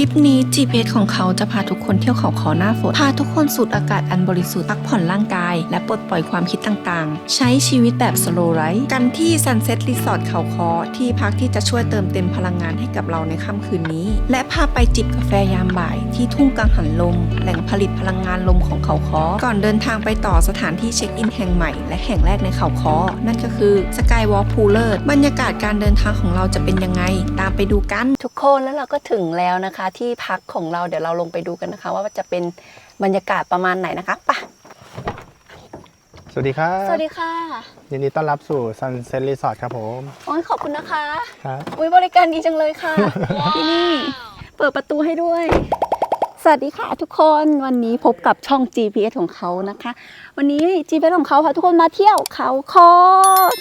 ริปนี้ GPS ของเขาจะพาทุกคนเที่ยวเขาคอหน้าฝน พาทุกคนสูดอากาศอันบริสุทธิ์พักผ่อนร่างกาย และปลดปล่อยความคิดต่างๆ ใช้ชีวิตแบบ slow life กันที่ Sunset Resort เขาคอที่พักที่จะช่วยเติมเต็มพลังงานให้กับเราในค่ำคืนนี้ และพาไปจิบกาแฟยามบ่าย ที่ทุ่งกังหันลม แหล่งผลิตพลังงานลมของเขาคอก่อนเดินทางไปต่อสถานที่เช็คอินแห่งใหม่ และแห่งแรกในเขาคอนั่นก็คือ Skywalk Pooler บรรยากาศการเดินทางของเราจะเป็นยังไง ตามไปดูกัน ทุกคนแล้วเราก็ถึงแล้วนะคะที่พักของเราเดี๋ยวเราลงไปดูกันนะคะ ว่าจะเป็นบรรยากาศประมาณไหนนะคะไปะสวัสดีครับ สวัสดีค่ะ ยินดีต้อนรับสู่ Sunset Resort ครับผมโอ้ยขอบคุณนะคะ ครับอุ้ยบริการดีจังเลยค่ะ ที่นี่ เปิดประตูให้ด้วย สวัสดีค่ะทุกคนวันนี้พบกับช่อง GPS ของเขานะคะ วันนี้ GPS ของเขาพาทุกคนมาเที่ยวเขาคอ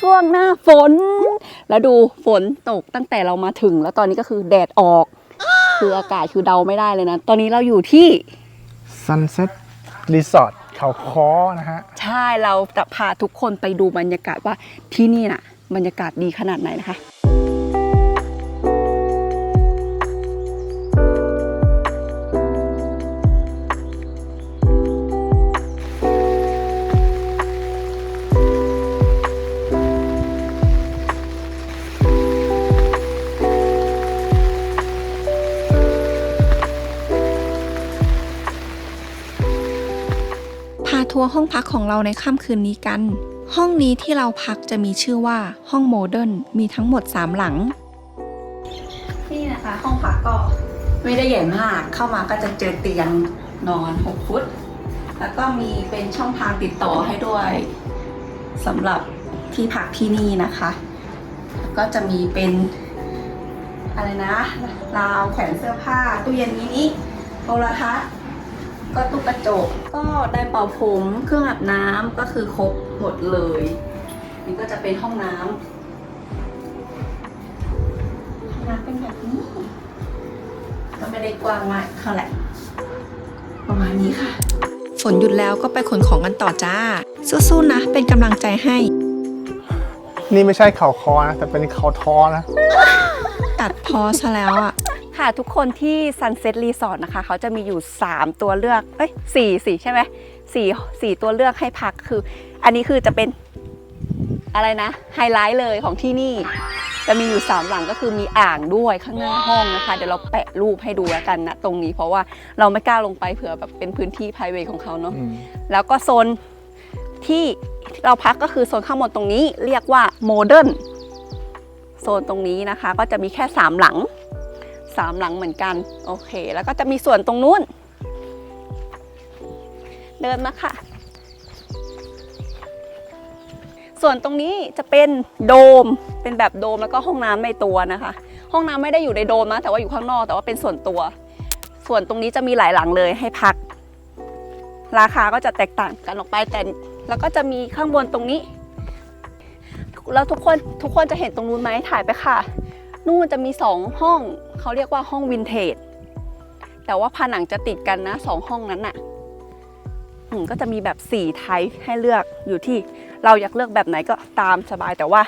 ช่วงหน้าฝน แล้วดูฝนตกตั้งแต่เรามาถึง แล้วตอนนี้ก็คือแดดออก คืออากาศคือเดาไม่ได้เลยนะ ตอนนี้เราอยู่ที่ Sunset Resort เขาค้อนะฮะ ใช่เราจะพาทุกคนไปดูบรรยากาศว่าที่นี่น่ะ บรรยากาศดีขนาดไหนนะคะ ห้องพักของเราในค่ำคืนนี้กัน ห้องนี้ที่เราพักจะมีชื่อว่าห้องโมเดิร์นมีทั้งหมด 3 หลัง นี่นะคะ ห้องพักก็ไม่ได้ใหญ่มากเข้ามาก็จะเจอเตียงนอน 6 ฟุต แล้วก็มีเป็นช่องทางติดต่อให้ด้วยสำหรับที่พักที่นี่นะคะ ก็จะมีเป็นอะไรนะราวแขวนเสื้อผ้าตู้เย็นมินิโทรทัศน์ ก็ตู้กระจก ก็ได้เป่าผม เครื่องอาบน้ำก็คือครบหมดเลย นี่ก็จะเป็นห้องน้ำห้องน้ำเป็นแบบนี้ก็ไม่ได้กว้างมากเท่าไหร่ประมาณนี้ค่ะ ฝนหยุดแล้วก็ไปขนของกันต่อจ้า สู้ๆนะ เป็นกำลังใจให้ นี่ไม่ใช่เขาค้อนะ แต่เป็นเขาท้อนะ ตัดพอซะแล้วอะ ค่ะทุกคนที่ Sunset Resort นะคะ เขาจะมีอยู่ 3 ตัวเลือก เอ้ยสี่สี่ใช่ไหมสี่สี่ตัวเลือกให้พักคือ อันนี้คือจะเป็นอะไรนะ ไฮไลท์เลยของที่นี่ จะมีอยู่ 3 หลังก็คือมีอ่างด้วยข้างหน้าห้องนะคะ เดี๋ยวเราแปะรูปให้ดูแล้วกันนะตรงนี้เพราะว่าเราไม่กล้าลงไปเผื่อแบบเป็นพื้นที่ p r i v a t ของเขาเนาะอืมแล้วก็โซนที่เราพักก็คือโซนข้างบนตรงนี้ เรียกว่าโมเดิร์นโซนตรงนี้นะคะ ก็จะมีแค่ 3 หลัง 3 หลังเหมือนกัน โอเค แล้วก็จะมีส่วนตรงนู้น เดินมาค่ะ ส่วนตรงนี้จะเป็นโดม เป็นแบบโดมแล้วก็ห้องน้ำในตัวนะคะ ห้องน้ำไม่ได้อยู่ในโดมนะ แต่ว่าอยู่ข้างนอก แต่ว่าเป็นส่วนตัว ส่วนตรงนี้จะมีหลายหลังเลยให้พัก ราคาก็จะแตกต่างกันออกไป แต่แล้วก็จะมีข้างบนตรงนี้แล้วทุกคนทุกคนจะเห็นตรงนู้นไหมถ่ายไปค่ะ นู่นจะมีสองห้อง เขาเรียกว่าห้องวินเทจ แต่ว่าผนังจะติดกันนะสองห้องนั้นน่ะอืมก็จะมีแบบสีไทยให้เลือกอยู่ที่เราอยากเลือกแบบไหนก็ตามสบายแต่ว่า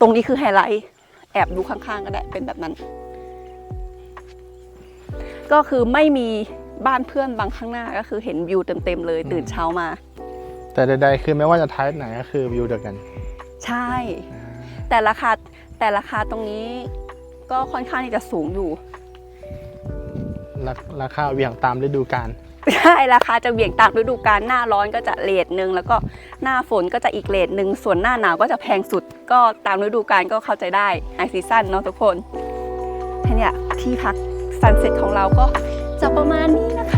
ตรงนี้คือไฮไลท์แอบดูข้างๆก็ได้เป็นแบบนั้น ก็คือไม่มีบ้านเพื่อนบางข้างหน้าก็คือเห็นวิวเต็มๆเลยตื่นเช้ามา แต่ใดๆคือไม่ว่าจะท้ายไหนก็คือวิวเดียวกัน ใช่ แต่ราคาแต่ราคาตรงนี้ ก็ค่อนข้างที่จะสูงอยู่ราราคาเหวี่ยงตามฤดูกาลใช่ราคาจะเบี่ยงตามฤดูกาลหน้าร้อนก็จะเลทหนึ่งแล้วก็หน้าฝนก็จะอีกเลทหนึ่งส่วนหน้าหนาวก็จะแพงสุด ก็ตามฤดูกาลก็เข้าใจได้ไฮซีซั่นเนาะทุกคนแค่เนี้ยที่พักซันเซ็ตของเราก็จะประมาณนี้นะคะ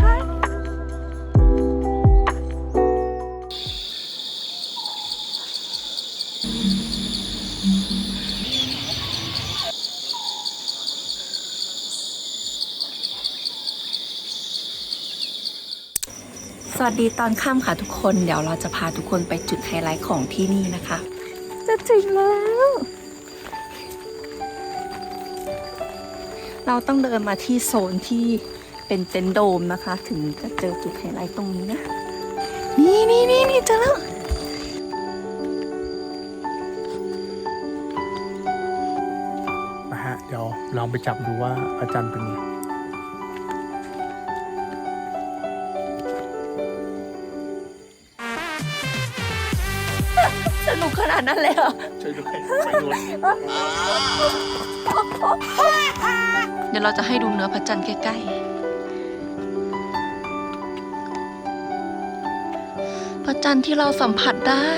สวัสดีตอนค่ำค่ะทุกคน เดี๋ยวเราจะพาทุกคนไปจุดไฮไลท์ของที่นี่นะคะ จะถึงแล้ว เราต้องเดินมาที่โซนที่เป็นเต็นท์โดมนะคะ ถึงจะเจอจุดไฮไลท์ตรงนี้นะ นี่นี่นี่นี่เจอแล้วนะฮะเดี๋ยวลองไปจับดูว่าอาจารย์เป็นไงนา ดนั้นเลยเหรอ ช่วยด้วยไปดูเดี๋ยวเราจะให้ดูเนื้อพระจันทร์ใกล้ๆ พระจันทร์ที่เราสัมผัสได้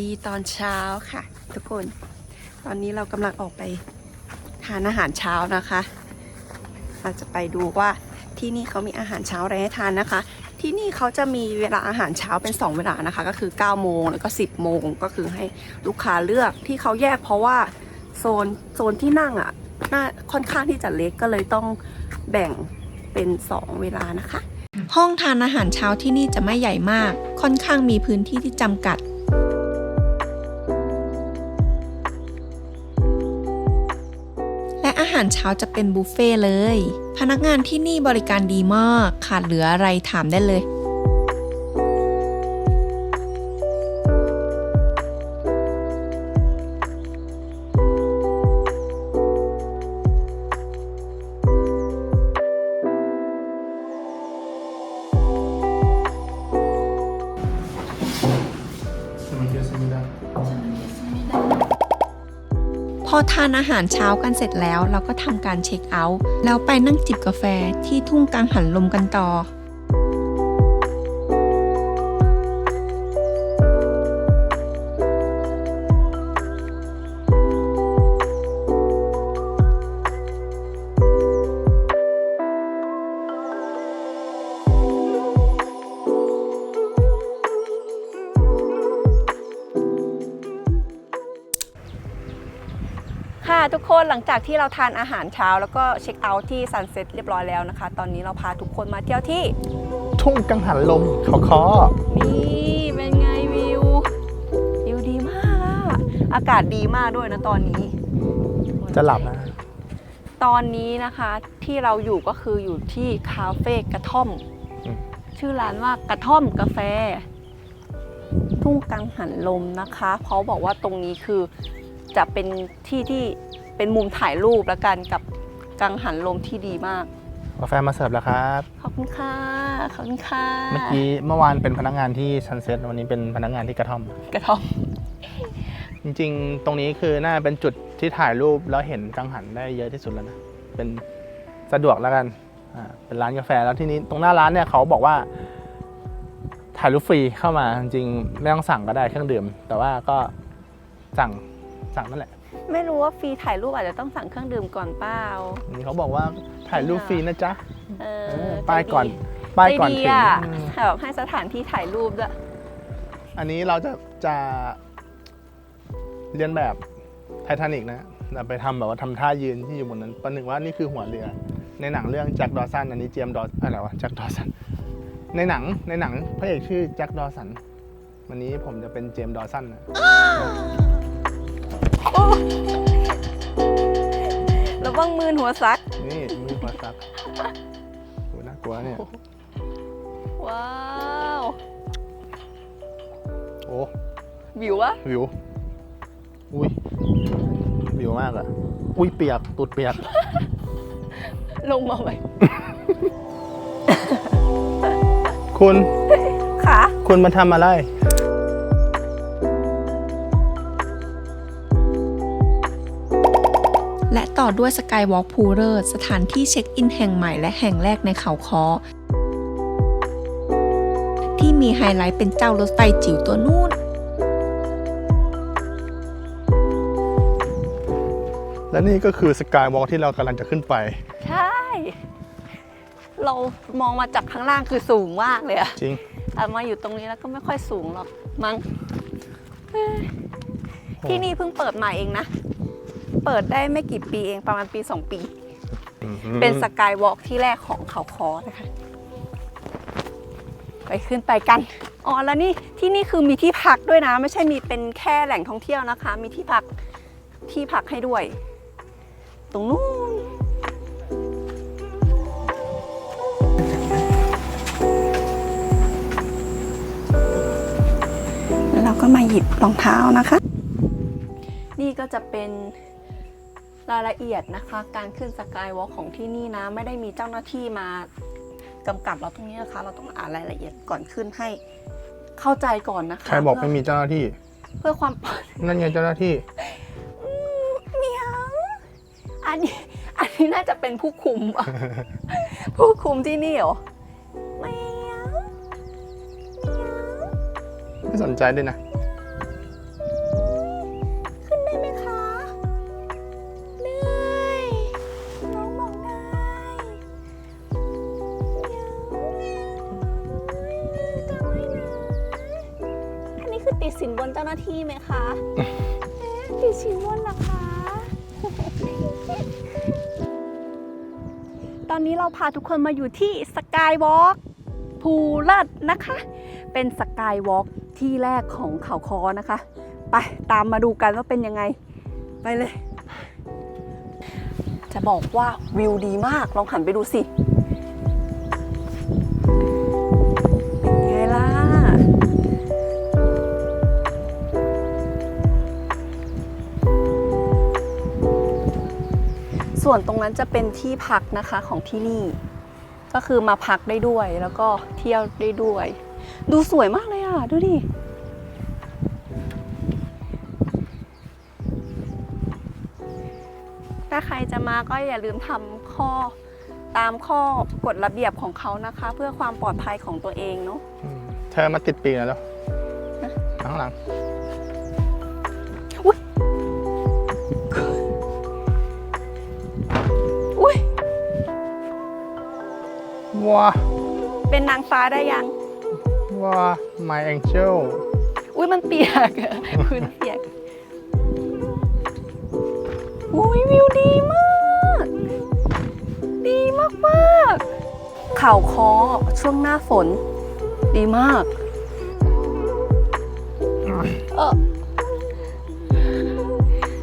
ดีตอนเช้าค่ะ ทุกคน ตอนนี้เรากำลังออกไปทานอาหารเช้านะคะ เราจะไปดูว่าที่นี่เขามีอาหารเช้าอะไรให้ทานนะคะ ที่นี่เขาจะมีเวลาอาหารเช้าเป็น 2 เวลานะคะ ก็คือ 9 โมงแล้วก็ 10 โมงก็คือให้ลูกค้าเลือกที่เขาแยกเพราะว่าโซนโซนที่นั่งอะ่ะน่าค่อนข้างที่จะเล็กก็เลยต้องแบ่งเป็น 2 เวลานะคะ ห้องทานอาหารเช้าที่นี่จะไม่ใหญ่มาก ค่อนข้างมีพื้นที่ที่จำกัด หารเช้าจะเป็นบุฟเฟ่ต์เลย พนักงานที่นี่บริการดีมาก ขาดเหลืออะไรถามได้เลย อทานอาหารเช้ากันเสร็จแล้ว เราก็ทำการเช็คเอาท์แล้วไปนั่งจิบกาแฟที่ทุ่งกลางหันลมกันต่อ ค่ะทุกคนหลังจากที่เราทานอาหารเช้า แล้วก็เช็คเอาท์ที่ซันเซ็ตเรียบร้อยแล้วนะคะ ตอนนี้เราพาทุกคนมาเที่ยวที่ ทุ่งกังหันลมเขาคอนี่เป็นไงวิว วิวดีมากอะอากาศดีมากด้วยนะตอนนี้ จะหลับนะ ตอนนี้นะคะที่เราอยู่ก็คืออยู่ที่คาเฟ่กระท่อม อืม ชื่อร้านว่ากระท่อมกาแฟ ทุ่งกังหันลมนะคะเขาบอกว่าตรงนี้คือจะเป็นที่ที่ เป็นมุมถ่ายรูปแล้วกันกับกังหันลมที่ดีมาก กาแฟมาเสิร์ฟแล้วครับ ขอบคุณค่ะ ขอบคุณค่ะ เมื่อกี้เมื่อวานเป็นพนักงานที่ซันเซ็ตวันนี้เป็นพนักงานที่กระท่อม กระท่อม จริงๆ ตรงนี้คือน่าเป็นจุดที่ถ่ายรูปแล้วเห็นกังหันได้เยอะที่สุดแล้วนะ เป็นสะดวกแล้วกันอ่าเป็นร้านกาแฟแล้วที่นี้ตรงหน้าร้านเนี่ยเขาบอกว่า ถ่ายรูปฟรีเข้ามาจริงๆไม่ต้องสั่งก็ได้เครื่องดื่ม แต่ว่าก็สั่งสั่งนั่นแหละ ไม่รู้ว่าฟรีถ่ายรูปอาจจะต้องสั่งเครื่องดื่มก่อนเปล่าอันนี้เขาบอกว่าถ่ายรูปฟรีนะจ๊ะเอเอออป้ายก่อนใจดีป้ายก่อนใจดีถึงอะอืมแบบให้สถานที่ถ่ายรูปด้วยอันนี้เราจะจะเรียนแบบไททานิกนะเราไปทำแบบว่าทำท่ายืนที่อยู่บนนั้นประหนึ่งว่านี่คือหัวเรือ ในหนังเรื่องแจ็คดอสันอันนี้เจมส์ดออะไรวะแจ็คดอสันในหนังในหนังพระเอกชื่อแจ็คดอสันวันนี้ผมจะเป็นเจมส์ดอสันนะ ระวังมือหัวซัก นี่มีหัวซักโหน่ากลัวเนี่ย ว้าวโอ้วิววะวิว อุ้ยวิวมากอะอุ้ยเปียกตูดเปียก ลงมาไหมคุณ ขา คุณมาทำอะไร ต่อด้วยสกายวอล์กพูเรอร์สถานที่เช็คอินแห่งใหม่และแห่งแรกในเขาคอที่มีไฮไลท์เป็นเจ้ารถไฟจิ๋วตัวนู่น และนี่ก็คือสกายวอล์กที่เรากำลังจะขึ้นไป ใช่ เรามองมาจากข้างล่างคือสูงมากเลยอะจริงแต่มาอยู่ตรงนี้แล้วก็ไม่ค่อยสูงหรอกมั้งเอ้ยที่นี่เพิ่งเปิดใหม่เองนะ เปิดได้ไม่กี่ปีเองประมาณปี 2 ปี เป็นสกายวอล์กที่แรกของเขาคอนะคะ ไปขึ้นไปกัน อ๋อแล้วนี่ที่นี่คือมีที่พักด้วยนะ ไม่ใช่มีเป็นแค่แหล่งท่องเที่ยวนะคะ มีที่พักที่พักให้ด้วย ตรงนู้นวหยิบรองเท้านะคะ นี่ก็จะเป็น รายละเอียดนะคะ การขึ้นสกายวอล์กของที่นี่นะ ไม่ได้มีเจ้าหน้าที่มากำกับเราตรงนี้นะคะ เราต้องอ่านรายละเอียดก่อนขึ้นให้เข้าใจก่อนนะคะใครบอกไม่เพื่มีเจ้าหน้าที่ เพื่อความปลอดนั่นไงเจ้าหน้าที่เหมียวอันนี้อันนี้น่าจะเป็นผู้คุมอะผู้คุมที่นี่เหรอเหมียวไม่สนใจด้วยนะ เจ้าหน้าที่ไหมคะเอ๊ะติดสินบนเหรอคะ ตอนนี้เราพาทุกคนมาอยู่ที่สกายวอล์กภูเลิศนะคะ เป็นสกายวอล์กที่แรกของเขาคอนะคะ ไปตามมาดูกันว่าเป็นยังไง ไปเลย จะบอกว่าวิวดีมาก ลองหันไปดูสิ ส่วนตรงนั้นจะเป็นที่พักนะคะของที่นี่ ก็คือมาพักได้ด้วยแล้วก็เที่ยวได้ด้วย ดูสวยมากเลยอะ ดูดิถ้าใครจะมาก็อย่าลืมทำข้อตามข้อกฎระเบียบของเขานะคะ เพื่อความปลอดภัยของตัวเองเนาะอืมเธอมาติดปีกแล้วเหรอข้างหลัง ว้าเป็นนางฟ้าได้ยัง ว้า my angel อุ้ยมันเปียกอะพื้นเปียก อุ้ยวิวดีมาก ดีมากมากๆเขาคอช่วงหน้าฝน ดีมาก เออ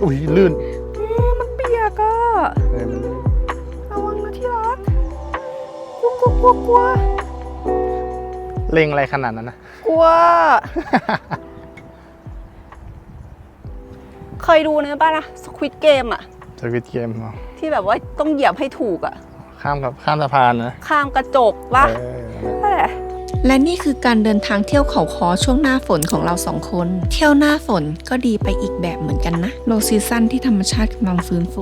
อุ้ยลื่นเอ๊ะมันเปียกอะเออมัน กลัวกลัวกลัวกลัวเล็งอะไรขนาดนั้นนะ กลัว เคยดูนะบ้านนะสควิตเกมอะสวิตเกมที่แบบว่าต้องเหยียบให้ถูกอะข้ามกับข้ามสะพานนะข้ามกระจกวะเออนั่นแหละและนี่คือการเดินทางเที่ยวเขาคอช่วงหน้าฝนของเราสองคน เที่ยวหน้าฝนก็ดีไปอีกแบบเหมือนกันนะ โลซีซั่นที่ธรรมชาติกำลังฟื้นฟู